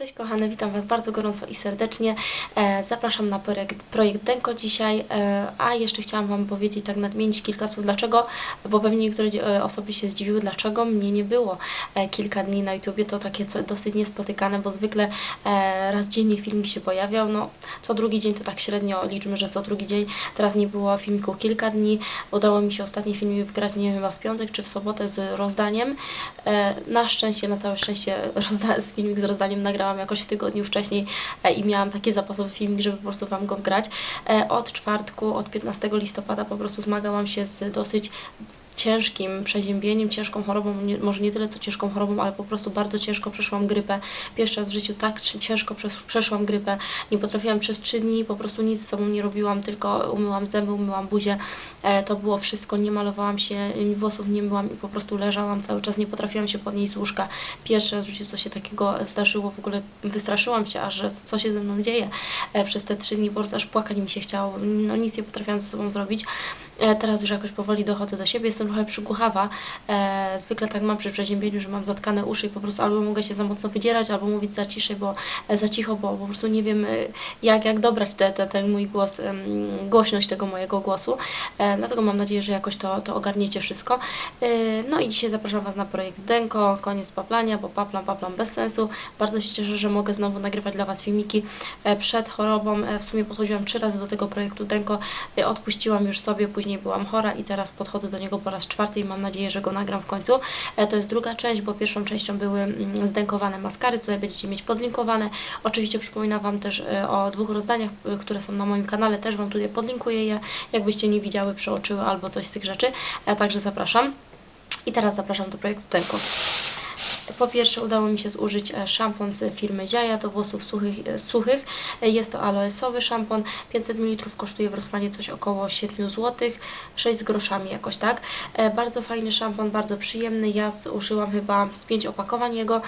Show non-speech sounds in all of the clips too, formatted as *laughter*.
Cześć kochane, witam Was bardzo gorąco i serdecznie. E, zapraszam na projekt, projekt Denko dzisiaj, e, a jeszcze chciałam Wam powiedzieć, tak nadmienić kilka słów dlaczego, bo pewnie niektóre e, osoby się zdziwiły, dlaczego mnie nie było kilka dni na YouTubie. To takie dosyć niespotykane, bo zwykle raz dziennie filmik się pojawiał, no co drugi dzień to tak średnio liczmy, że co drugi dzień. Teraz nie było filmiku kilka dni. Udało mi się ostatni filmik wygrać, nie wiem, w piątek czy w sobotę z rozdaniem. Na szczęście, na całe szczęście *laughs* rozda- filmik z rozdaniem nagrałam jakoś w tygodniu wcześniej e, i miałam taki zapasowy filmik, żeby po prostu Wam go wgrać. E, Od czwartku, od 15 listopada po prostu zmagałam się z dosyć ciężkim przeziębieniem, ciężką chorobą, nie, może nie tyle co ciężką chorobą, ale po prostu bardzo ciężko przeszłam grypę. Pierwszy raz w życiu tak ci- ciężko przes- przeszłam grypę. Nie potrafiłam przez trzy dni, po prostu nic z sobą nie robiłam, tylko umyłam zęby, umyłam buzię. E, to było wszystko, nie malowałam się, włosów nie myłam i po prostu leżałam cały czas, nie potrafiłam się podnieść z łóżka. Pierwszy raz w życiu coś się takiego zdarzyło, w ogóle wystraszyłam się, aż że co się ze mną dzieje. E, przez te trzy dni po prostu aż płakać mi się chciało, no nic nie potrafiłam ze sobą zrobić. Teraz już jakoś powoli dochodzę do siebie, jestem trochę przygłuchawa. E, zwykle tak mam przy przeziębieniu, że mam zatkane uszy i po prostu albo mogę się za mocno wydzierać, albo mówić za ciszej, bo e, za cicho, bo po prostu nie wiem e, jak, jak dobrać te, te, ten mój głos, głośność tego mojego głosu. Dlatego mam nadzieję, że jakoś to, to ogarniecie wszystko. No i dzisiaj zapraszam Was na projekt Denko, koniec paplania, bo paplam, paplam bez sensu. Bardzo się cieszę, że mogę znowu nagrywać dla Was filmiki przed chorobą. W sumie podchodziłam trzy razy do tego projektu Denko, odpuściłam już sobie, później byłam chora i teraz podchodzę do niego po raz czwarty i mam nadzieję, że go nagram w końcu. E, to jest druga część, bo pierwszą częścią były mm, zdenkowane maskary, tutaj będziecie mieć podlinkowane. Oczywiście przypominam Wam też e, o dwóch rozdaniach, e, które są na moim kanale, też Wam tutaj podlinkuję je, jakbyście nie widziały, przeoczyły albo coś z tych rzeczy. E, Także zapraszam. I teraz zapraszam do projektu Denko. Po pierwsze udało mi się zużyć e, szampon z firmy Ziaja do włosów suchych. e, suchych. E, Jest to aloesowy szampon, 500 ml kosztuje w Rossmanie coś około 7 zł, 6 z groszami jakoś tak. Bardzo fajny szampon, bardzo przyjemny. Ja zużyłam chyba z 5 opakowań jego.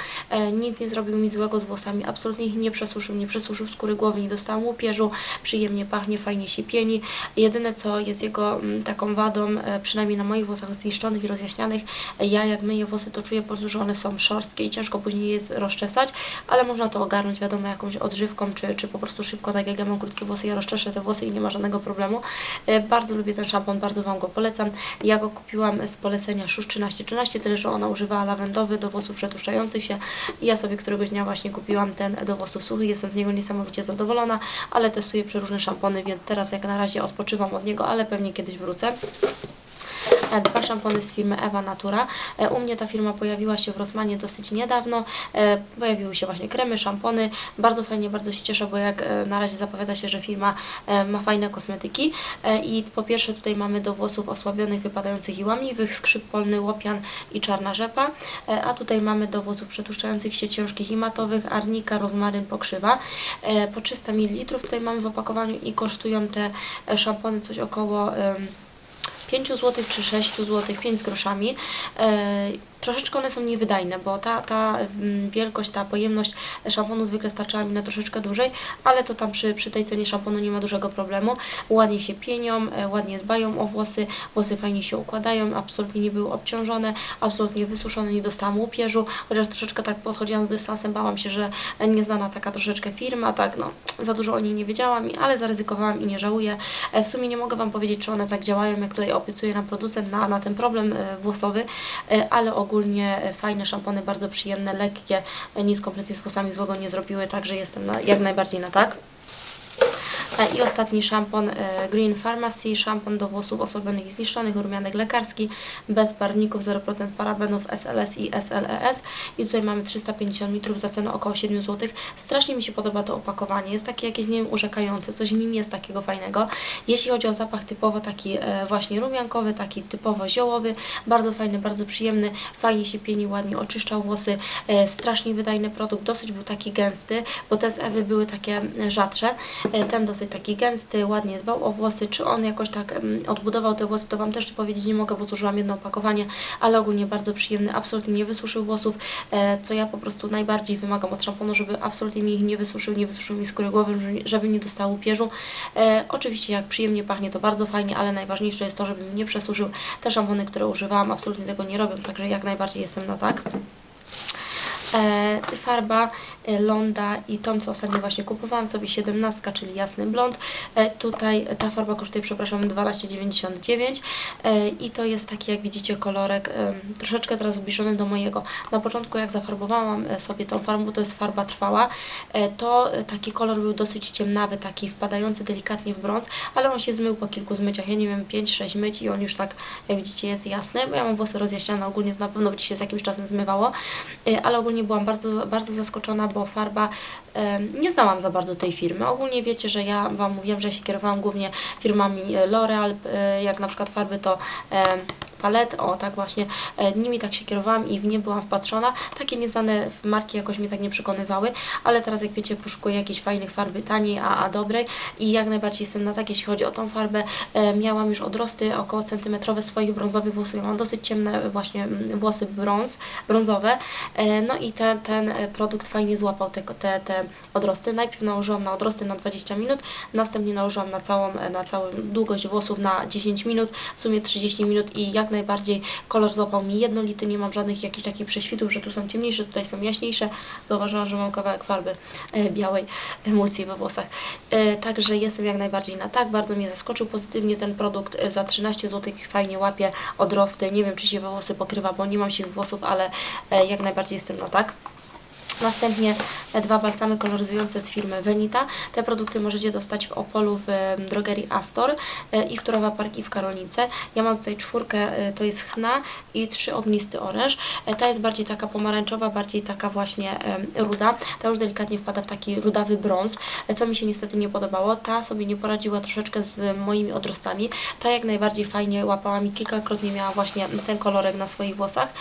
Nic nie zrobił mi złego z włosami, absolutnie ich nie przesuszył, nie przesuszył skóry głowy, nie dostałam łupieżu, przyjemnie pachnie, fajnie się pieni. Jedyne co jest jego mm, taką wadą, przynajmniej na moich włosach zniszczonych i rozjaśnianych, ja jak myję włosy to czuję po prostu, że one są szorstkie i ciężko później je rozczesać, ale można to ogarnąć wiadomo jakąś odżywką, czy, czy po prostu szybko, tak jak ja mam krótkie włosy, ja rozczeszę te włosy i nie ma żadnego problemu. E, Bardzo lubię ten szampon, bardzo Wam go polecam. Ja go kupiłam z polecenia Szusz 1313, tyle że ona używała lawendowy do włosów przetłuszczających się ja sobie któregoś dnia właśnie kupiłam ten do włosów suchych, jestem z niego niesamowicie zadowolona, ale testuję przeróżne szampony, więc teraz jak na razie odpoczywam od niego, ale pewnie kiedyś wrócę. E, Dwa szampony z firmy Ewa Natura. E, U mnie ta firma pojawiła się w Rossmanie dosyć niedawno. E, Pojawiły się właśnie kremy, szampony. Bardzo fajnie, bardzo się cieszę, bo jak e, na razie zapowiada się, że firma e, ma fajne kosmetyki. E, I po pierwsze tutaj mamy do włosów osłabionych, wypadających i łamliwych skrzyp polny, łopian i czarna rzepa. E, A tutaj mamy do włosów przetłuszczających się ciężkich i matowych, arnika, rozmaryn, pokrzywa. E, Po 300 ml tutaj mamy w opakowaniu i kosztują te e, szampony coś około... em, 5 zł czy 6 zł, 5 z groszami. Troszeczkę one są niewydajne, bo ta, ta mm, wielkość, ta pojemność szamponu zwykle starczała mi na troszeczkę dłużej, ale to tam przy, przy tej cenie szamponu nie ma dużego problemu. Ładnie się pienią, e, ładnie dbają o włosy, włosy fajnie się układają, absolutnie nie były obciążone, absolutnie wysuszone, nie dostałam łupieżu, chociaż troszeczkę tak podchodziłam z dystansem, bałam się, że nieznana taka troszeczkę firma, tak no, za dużo o niej nie wiedziałam, ale zaryzykowałam i nie żałuję. E, W sumie nie mogę Wam powiedzieć, czy one tak działają, jak tutaj opiecuje nam producent na, na ten problem e, włosowy, ale ogólnie e, fajne szampony, bardzo przyjemne, lekkie, e, nic kompletnie z włosami złego nie zrobiły, także jestem na, jak najbardziej na tak. E, I ostatni szampon e, Green Pharmacy, szampon do włosów osłabionych i zniszczonych, rumianek lekarski, bez barwników, 0% parabenów, SLS i SLES. I tutaj mamy 350 litrów za cenę około 7 zł. Strasznie mi się podoba to opakowanie, jest takie jakieś, nie wiem, urzekające, coś w nim jest takiego fajnego. Jeśli chodzi o zapach typowo taki e, właśnie rumiankowy, taki typowo ziołowy, bardzo fajny, bardzo przyjemny, fajnie się pieni, ładnie oczyszczał włosy, e, strasznie wydajny produkt, dosyć był taki gęsty, bo te z Ewy były takie e, rzadsze. E, Ten dosyć taki gęsty, ładnie dbał o włosy. Czy on jakoś tak odbudował te włosy, to Wam też powiedzieć nie mogę, bo zużyłam jedno opakowanie, ale ogólnie bardzo przyjemny, absolutnie nie wysuszył włosów, e, co ja po prostu najbardziej wymagam od szamponu, żeby absolutnie mi ich nie wysuszył, nie wysuszył mi skóry głowy, żeby nie dostało pierzu. E, oczywiście jak przyjemnie pachnie, to bardzo fajnie, ale najważniejsze jest to, żeby mi nie przesuszył. Te szampony, które używałam, absolutnie tego nie robią, także jak najbardziej jestem na tak. E, farba e, Londa i tą, co ostatnio właśnie kupowałam sobie 17, czyli jasny blond. E, Tutaj ta farba kosztuje, przepraszam, 12,99 e, i to jest taki, jak widzicie, kolorek troszeczkę teraz zbliżony do mojego. Na początku, jak zafarbowałam sobie tą farbą, to jest farba trwała, to taki kolor był dosyć ciemnawy, taki wpadający delikatnie w brąz, ale on się zmył po kilku zmyciach. Ja nie wiem, 5-6 myć i on już tak, jak widzicie, jest jasny, bo ja mam włosy rozjaśnione, ogólnie to na pewno będzie się z jakimś czasem zmywało, ale ogólnie byłam bardzo, bardzo zaskoczona, bo farba, nie znałam za bardzo tej firmy. Ogólnie wiecie, że ja Wam mówiłam, że się kierowałam głównie firmami e, L'Oreal, e, jak na przykład farby to e, palet, o tak właśnie, e, nimi tak się kierowałam i w nie byłam wpatrzona. Takie nieznane marki jakoś mnie tak nie przekonywały, ale teraz jak wiecie poszukuję jakiejś fajnych farby taniej, a, a dobrej i jak najbardziej jestem na tak, jeśli chodzi o tą farbę. E, miałam już odrosty około centymetrowe swoich brązowych włosów, ja mam dosyć ciemne właśnie włosy brąz, brązowe, e, no i ten, ten produkt fajnie złapał te, te, te odrosty. Najpierw nałożyłam na odrosty na 20 minut, następnie nałożyłam na całą, na całą długość włosów na 10 minut, w sumie 30 minut i jak najbardziej kolor złapał mi jednolity, nie mam żadnych jakichś takich prześwitów, że tu są ciemniejsze, tutaj są jaśniejsze. Zauważyłam, że mam kawałek farby e, białej emulsji we włosach. E, także jestem jak najbardziej na tak. Bardzo mnie zaskoczył pozytywnie ten produkt. E, za 13 zł fajnie łapie odrosty. Nie wiem, czy się we włosy pokrywa, bo nie mam siwych włosów, ale jak najbardziej jestem na tak. Następnie dwa balsamy koloryzujące z firmy Venita. Te produkty możecie dostać w Opolu w drogerii Astor e, i w Turowa Park i w Karolince. Ja mam tutaj czwórkę, e, to jest chna i trzy ognisty oręż. E, Ta jest bardziej taka pomarańczowa, bardziej taka właśnie ruda. Ta już delikatnie wpada w taki rudawy brąz, co mi się niestety nie podobało. Ta sobie nie poradziła troszeczkę z moimi odrostami. Ta jak najbardziej fajnie łapała mi, kilkakrotnie miała właśnie ten kolorek na swoich włosach.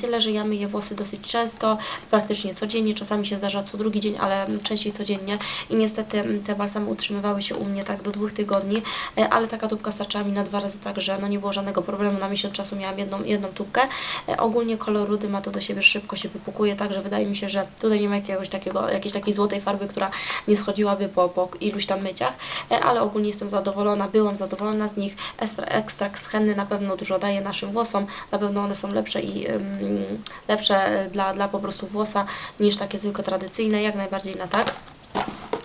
Tyle, że ja myję włosy dosyć często, praktycznie codziennie, czasami się zdarza co drugi dzień, ale częściej codziennie i niestety mm, te balsamy utrzymywały się u mnie tak do dwóch tygodni, e, ale taka tubka starczała mi na dwa razy, także no nie było żadnego problemu, na miesiąc czasu miałam jedną, jedną tubkę. E, Ogólnie kolor rudy ma to do siebie, szybko się wypukuje, także wydaje mi się, że tutaj nie ma jakiegoś takiego, jakiejś takiej złotej farby, która nie schodziłaby po, po iluś tam myciach, e, ale ogólnie jestem zadowolona, byłam zadowolona z nich. Ekstra, ekstrakt z henny na pewno dużo daje naszym włosom, na pewno one są lepsze i ym, lepsze dla, dla po prostu włosa niż takie zwykłe tradycyjne, jak najbardziej na tak.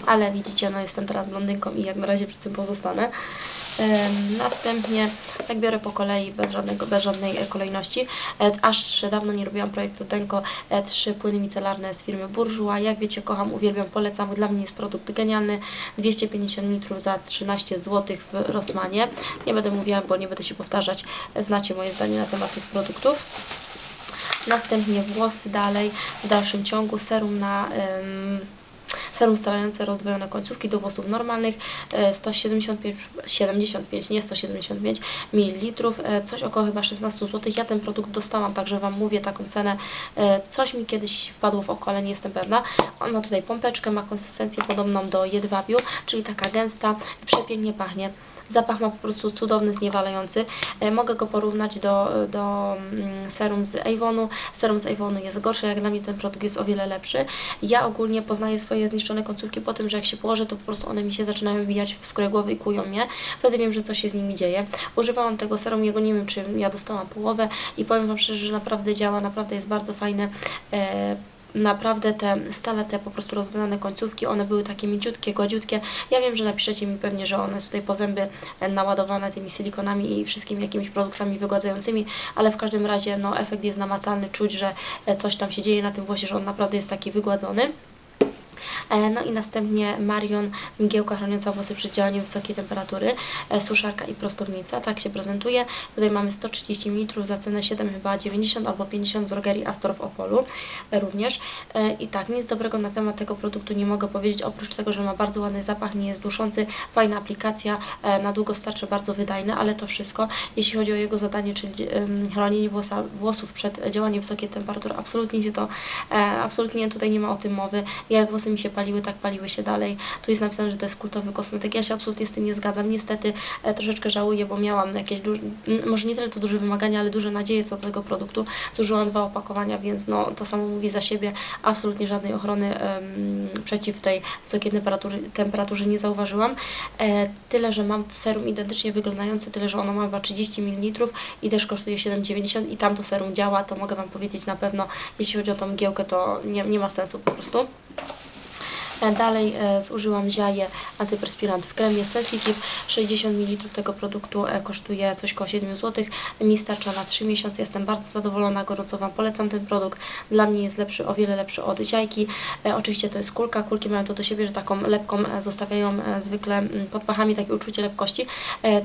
Ale widzicie, no jestem teraz blondynką i jak na razie przy tym pozostanę. Następnie, tak biorę po kolei, bez, żadnego, bez żadnej e, kolejności. E, Aż dawno nie robiłam projektu Denko, e, trzy płyny micelarne z firmy Bourjois. Jak wiecie, kocham, uwielbiam, polecam. Dla mnie jest produkt genialny. 250 litrów za 13 zł w Rossmanie. Nie będę mówiła, bo nie będę się powtarzać. E, Znacie moje zdanie na temat tych produktów. Następnie włosy dalej, w dalszym ciągu serum na serum starające rozdwojone końcówki do włosów normalnych e, 175, 75, nie 175 ml, e, coś około chyba 16 zł. Ja ten produkt dostałam, także Wam mówię taką cenę. E, Coś mi kiedyś wpadło w oko, ale nie jestem pewna. On ma tutaj pompeczkę, ma konsystencję podobną do jedwabiu, czyli taka gęsta, przepięknie pachnie. Zapach ma po prostu cudowny, zniewalający. E, Mogę go porównać do, do mm, serum z Avonu. Serum z Avonu jest gorsze, jak dla mnie ten produkt jest o wiele lepszy. Ja ogólnie poznaję swoje zniszczone końcówki po tym, że jak się położę, to po prostu one mi się zaczynają wbijać w skórę głowy i kują mnie. Wtedy wiem, że coś się z nimi dzieje. Używałam tego serum, jego nie wiem, czy ja dostałam połowę i powiem Wam szczerze, że naprawdę działa, naprawdę jest bardzo fajne. Naprawdę te stale te po prostu rozwalone końcówki, one były takie mięciutkie, gładziutkie. Ja wiem, że napiszecie mi pewnie, że one są tutaj po zęby e, naładowane tymi silikonami i wszystkimi jakimiś produktami wygładzającymi, ale w każdym razie no, efekt jest namacalny, czuć, że e, coś tam się dzieje na tym włosie, że on naprawdę jest taki wygładzony. E, No i następnie Marion, mgiełka chroniąca włosy przed działaniem wysokiej temperatury, e, suszarka i prostownica, tak się prezentuje. Tutaj mamy 130 ml za cenę 7 chyba 90 albo 50 z drogerii Astor w Opolu e, również. I tak, nic dobrego na temat tego produktu nie mogę powiedzieć, oprócz tego, że ma bardzo ładny zapach, nie jest duszący, fajna aplikacja, na długo starczy, bardzo wydajny, ale to wszystko. Jeśli chodzi o jego zadanie, czyli chronienie włosa, włosów przed działaniem wysokiej temperatury, absolutnie się to, absolutnie tutaj nie ma o tym mowy. Ja jak włosy mi się paliły, tak paliły się dalej. Tu jest napisane, że to jest kultowy kosmetyk. Ja się absolutnie z tym nie zgadzam. Niestety e, troszeczkę żałuję, bo miałam jakieś, duże, może nie tyle to duże wymagania, ale duże nadzieje co do tego produktu. Zużyłam dwa opakowania, więc no, to samo mówi za siebie. Absolutnie żadnej ochrony em, przeciw tej wysokiej temperatury, temperaturze nie zauważyłam. E, tyle, że mam serum identycznie wyglądające, tyle, że ono ma chyba 30 ml i też kosztuje 7,90 i tam to serum działa, to mogę Wam powiedzieć na pewno, jeśli chodzi o tą mgiełkę, to nie, nie ma sensu po prostu. E, Dalej e, zużyłam ziaję antyperspirant w kremie Selfie Keep. 60 ml tego produktu e, kosztuje coś koło 7 zł. Mi starcza na 3 miesiące. Jestem bardzo zadowolona, gorąco Wam polecam ten produkt. Dla mnie jest lepszy, o wiele lepszy od ziajki. Oczywiście to jest kulka. Kulki mają to do siebie, że taką lepką zostawiają zwykle pod pachami takie uczucie lepkości.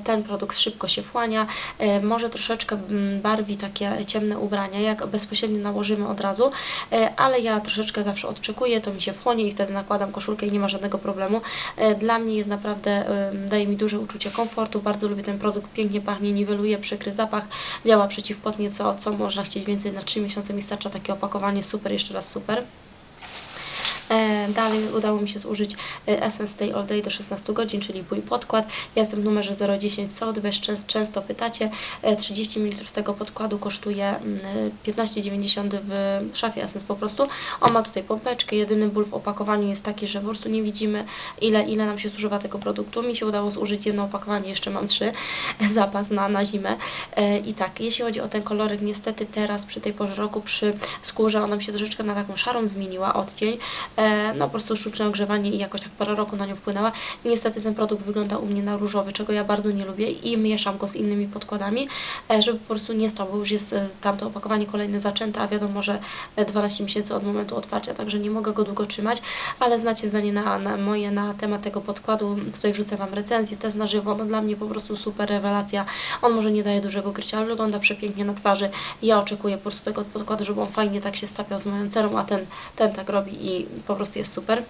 Ten produkt szybko się wchłania. Może troszeczkę barwi takie ciemne ubrania, jak bezpośrednio nałożymy od razu, ale ja troszeczkę zawsze odczekuję, to mi się wchłonie i wtedy nakładam koszulkę i nie ma żadnego problemu. E, Dla mnie jest naprawdę, daje mi duże uczucie komfortu, bardzo lubię ten produkt, pięknie pachnie, niweluje przykry zapach, działa przeciwpotnie, co, co można chcieć więcej, na 3 miesiące mi starcza takie opakowanie, super, jeszcze raz super. E, Dalej udało mi się zużyć e, Essence Stay All Day do 16 godzin, czyli bój podkład. Ja jestem w numerze 010 Sold, bez często, pytacie. E, 30 ml tego podkładu kosztuje mm, 15,90 w szafie Essence po prostu. On ma tutaj pompeczkę, jedyny ból w opakowaniu jest taki, że po prostu nie widzimy ile, ile nam się zużywa tego produktu. Mi się udało zużyć jedno opakowanie, jeszcze mam trzy, *laughs* zapas na, na zimę. E, I tak, jeśli chodzi o ten kolorek, niestety teraz przy tej porze roku, przy skórze, ona mi się troszeczkę na taką szarą zmieniła, odcień. E, no. po prostu sztuczne ogrzewanie i jakoś tak parę roku na nią wpłynęła. I niestety ten produkt wygląda u mnie na różowy, czego ja bardzo nie lubię i mieszam go z innymi podkładami, e, żeby po prostu nie stał, bo już jest e, tamto opakowanie kolejne zaczęte, a wiadomo, że e, 12 miesięcy od momentu otwarcia, także nie mogę go długo trzymać, ale znacie zdanie na, na moje na temat tego podkładu, tutaj wrzucę Wam recenzję, test na żywo, no dla mnie po prostu super rewelacja, on może nie daje dużego krycia, ale wygląda przepięknie na twarzy, ja oczekuję po prostu tego podkładu, żeby on fajnie tak się stapiał z moją cerą, a ten, ten tak robi i po prostu jest super.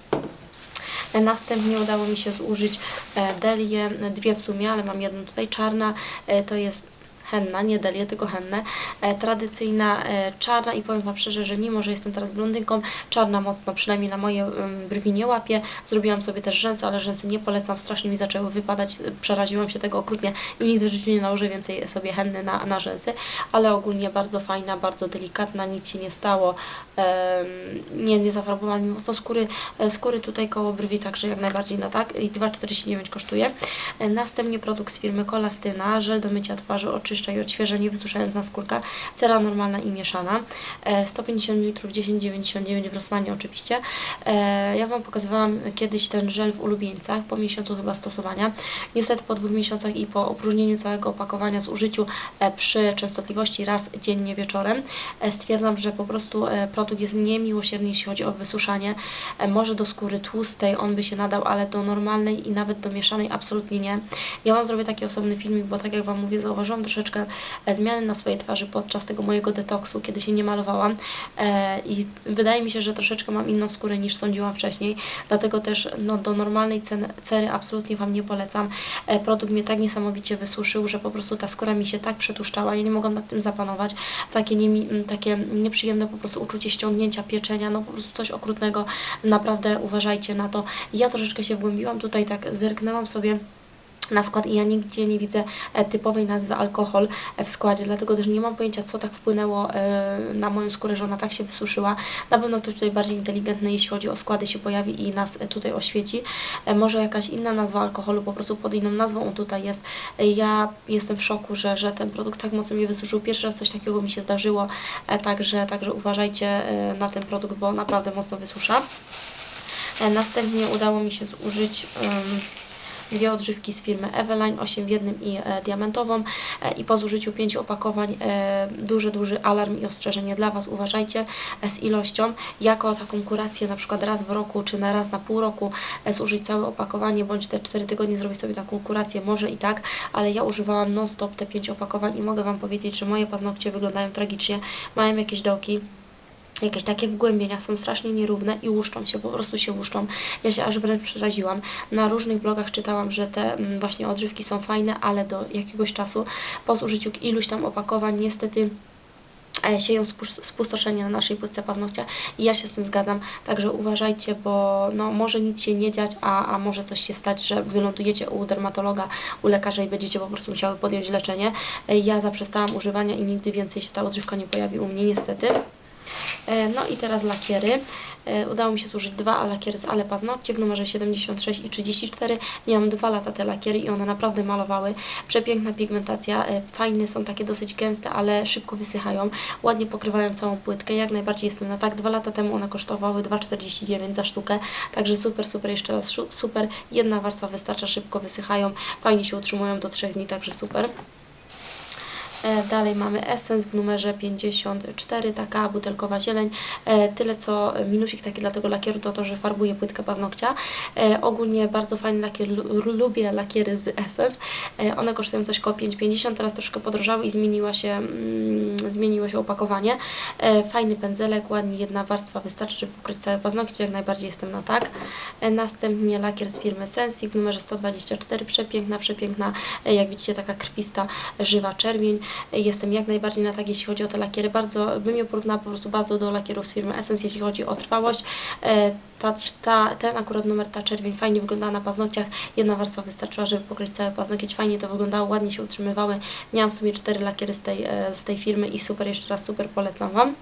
Następnie udało mi się zużyć e, delię, dwie w sumie, ale mam jedną tutaj czarna, e, to jest henna, nie delię, tylko hennę, e, tradycyjna e, czarna i powiem Wam szczerze, że mimo, że jestem teraz blondynką, czarna mocno, przynajmniej na moje brwi nie łapie, zrobiłam sobie też rzęsy, ale rzęsy nie polecam, strasznie mi zaczęły wypadać, e, przeraziłam się tego okrutnie i nigdy w życiu nie nałożę więcej sobie henny na, na rzęsy, ale ogólnie bardzo fajna, bardzo delikatna, nic się nie stało, nie, nie zafarbowała mi mocno skóry, skóry tutaj koło brwi, także jak najbardziej na tak. I 2,49 kosztuje. Następnie produkt z firmy Kolastyna, żel do mycia twarzy, oczyszcza i odświeża, wysuszając na skórka, cera normalna i mieszana, e, 150 ml 10,99 w Rossmanie oczywiście. E, Ja Wam pokazywałam kiedyś ten żel w ulubieńcach, po miesiącu chyba stosowania. Niestety po dwóch miesiącach i po opróżnieniu całego opakowania z użyciu e, przy częstotliwości raz dziennie wieczorem, e, stwierdzam, że po prostu produkt jest niemiłosierny, jeśli chodzi o wysuszanie. Może do skóry tłustej on by się nadał, ale do normalnej i nawet do mieszanej absolutnie nie. Ja Wam zrobię taki osobny filmik, bo tak jak Wam mówię, zauważyłam troszeczkę e, zmiany na swojej twarzy podczas tego mojego detoksu, kiedy się nie malowałam e, i wydaje mi się, że troszeczkę mam inną skórę niż sądziłam wcześniej, dlatego też no, do normalnej cery absolutnie Wam nie polecam. E, Produkt mnie tak niesamowicie wysuszył, że po prostu ta skóra mi się tak przetłuszczała, ja nie mogłam nad tym zapanować. Takie, niemi, m, takie nieprzyjemne po prostu uczucie ściągnięcia pieczenia, no po prostu coś okrutnego. Naprawdę uważajcie na to. Ja troszeczkę się wgłębiłam tutaj, tak zerknęłam sobie na skład i ja nigdzie nie widzę e, typowej nazwy alkohol e, w składzie, dlatego też nie mam pojęcia, co tak wpłynęło e, na moją skórę, że ona tak się wysuszyła. Na pewno ktoś tutaj bardziej inteligentny, jeśli chodzi o składy, się pojawi i nas tutaj oświeci. Może jakaś inna nazwa alkoholu, po prostu pod inną nazwą on tutaj jest. Ja jestem w szoku, że, że ten produkt tak mocno mnie wysuszył. Pierwszy raz coś takiego mi się zdarzyło, także, także uważajcie na ten produkt, bo naprawdę mocno wysusza. Następnie udało mi się zużyć em, dwie odżywki z firmy Eveline, 8 w jednym i e, diamentową e, i po zużyciu 5 opakowań e, duży, duży alarm i ostrzeżenie dla Was, uważajcie e, z ilością, jako taką kurację na przykład raz w roku, czy na raz na pół roku e, zużyć całe opakowanie, bądź te 4 tygodnie zrobić sobie taką kurację, może i tak, ale ja używałam non stop te 5 opakowań i mogę Wam powiedzieć, że moje paznokcie wyglądają tragicznie, mają jakieś dołki, jakieś takie wgłębienia są strasznie nierówne i łuszczą się, po prostu się łuszczą. Ja się aż wręcz przeraziłam. Na różnych blogach czytałam, że te mm, właśnie odżywki są fajne, ale do jakiegoś czasu po zużyciu iluś tam opakowań niestety e, sieją spus- spustoszenie na naszej płytce paznokcia i ja się z tym zgadzam, także uważajcie, bo no, może nic się nie dziać, a, a może coś się stać, że wylądujecie u dermatologa, u lekarza i będziecie po prostu musiały podjąć leczenie. E, Ja zaprzestałam używania i nigdy więcej się ta odżywka nie pojawi u mnie niestety. E, No i teraz lakiery. E, Udało mi się zużyć dwa lakiery z Ale Paznokcie w numerze 76 i 34. Miałam dwa lata te lakiery i one naprawdę malowały. Przepiękna pigmentacja, e, fajne są takie dosyć gęste, ale szybko wysychają. Ładnie pokrywają całą płytkę. Jak najbardziej jestem na tak. Dwa lata temu one kosztowały 2,49 za sztukę. Także super, super, jeszcze raz super. Jedna warstwa wystarcza, szybko wysychają. Fajnie się utrzymują do 3 dni, także super. E, Dalej mamy Essence w numerze 54, taka butelkowa zieleń. E, Tyle co minusik taki dla tego lakieru to to, że farbuje płytkę paznokcia. E, Ogólnie bardzo fajny lakier, lu- lubię lakiery z Essence. One kosztują coś koło 5,50, teraz troszkę podrożały i zmieniła się, mm, zmieniło się opakowanie. Fajny pędzelek, ładnie jedna warstwa wystarczy, żeby pokryć całe paznokcie, jak najbardziej jestem na tak. Następnie lakier z firmy Sensi w numerze 124, przepiękna, przepiękna, jak widzicie taka krwista, żywa czerwień. Jestem jak najbardziej na tak, jeśli chodzi o te lakiery. Bardzo, bym je porównała po prostu bardzo do lakierów z firmy Essence, jeśli chodzi o trwałość. E, Ta, ta, ten akurat numer, ta czerwień fajnie wyglądała na paznokciach. Jedna warstwa wystarczyła, żeby pokryć cały paznokieć. Fajnie to wyglądało, ładnie się utrzymywały. Miałam w sumie cztery lakiery z tej, e, z tej firmy i super, jeszcze raz super polecam Wam.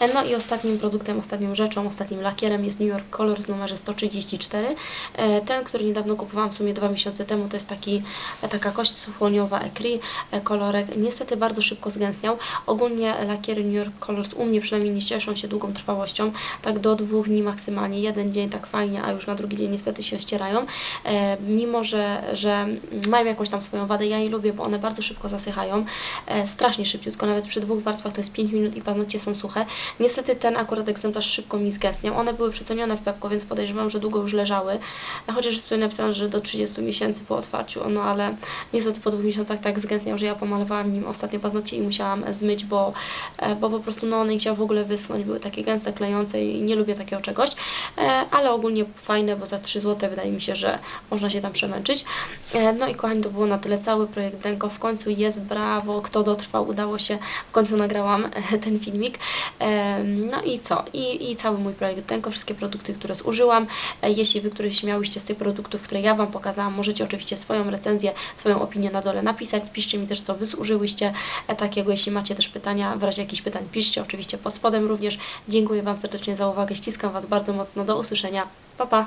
No i ostatnim produktem, ostatnią rzeczą, ostatnim lakierem jest New York Colors w numerze 134. E, Ten, który niedawno kupowałam w sumie dwa miesiące temu, to jest taki, taka kość słoniowa Ecri e, kolorek. Niestety bardzo szybko zgęstniał. Ogólnie lakiery New York Colors u mnie przynajmniej nie cieszą się długą trwałością. Tak do dwóch dni maksymalnie. Jeden dzień tak fajnie, a już na drugi dzień niestety się ścierają. E, Mimo, że, że mają jakąś tam swoją wadę, ja je lubię, bo one bardzo szybko zasychają. Strasznie szybciutko, nawet przy dwóch warstwach to jest 5 minut i paznokcie są suche. Niestety ten akurat egzemplarz szybko mi zgęstniał. One były przecenione w Pepko, więc podejrzewam, że długo już leżały. Chociaż jest tutaj napisane, że do 30 miesięcy po otwarciu, no ale niestety po dwóch miesiącach tak zgęstniał, że ja pomalowałam nim ostatnie paznokcie i musiałam zmyć, bo, e, bo po prostu no one nie chciały w ogóle wyschnąć, były takie gęste, klejące i nie lubię takiego czegoś, E, ale ogólnie fajne, bo za 3 zł wydaje mi się, że można się tam przemęczyć. E, No i kochani, to było na tyle cały projekt Denko. W końcu jest, brawo, kto dotrwał, udało się, w końcu nagrałam ten filmik. No i co? I, i cały mój projekt Denko, wszystkie produkty, które zużyłam. E, Jeśli Wy któryś śmiałyście z tych produktów, które ja Wam pokazałam, możecie oczywiście swoją recenzję, swoją opinię na dole napisać. Piszcie mi też, co Wy zużyłyście e, takiego. Jeśli macie też pytania, w razie jakichś pytań, piszcie oczywiście pod spodem również. Dziękuję Wam serdecznie za uwagę, ściskam Was bardzo mocno. Do usłyszenia. Pa, pa!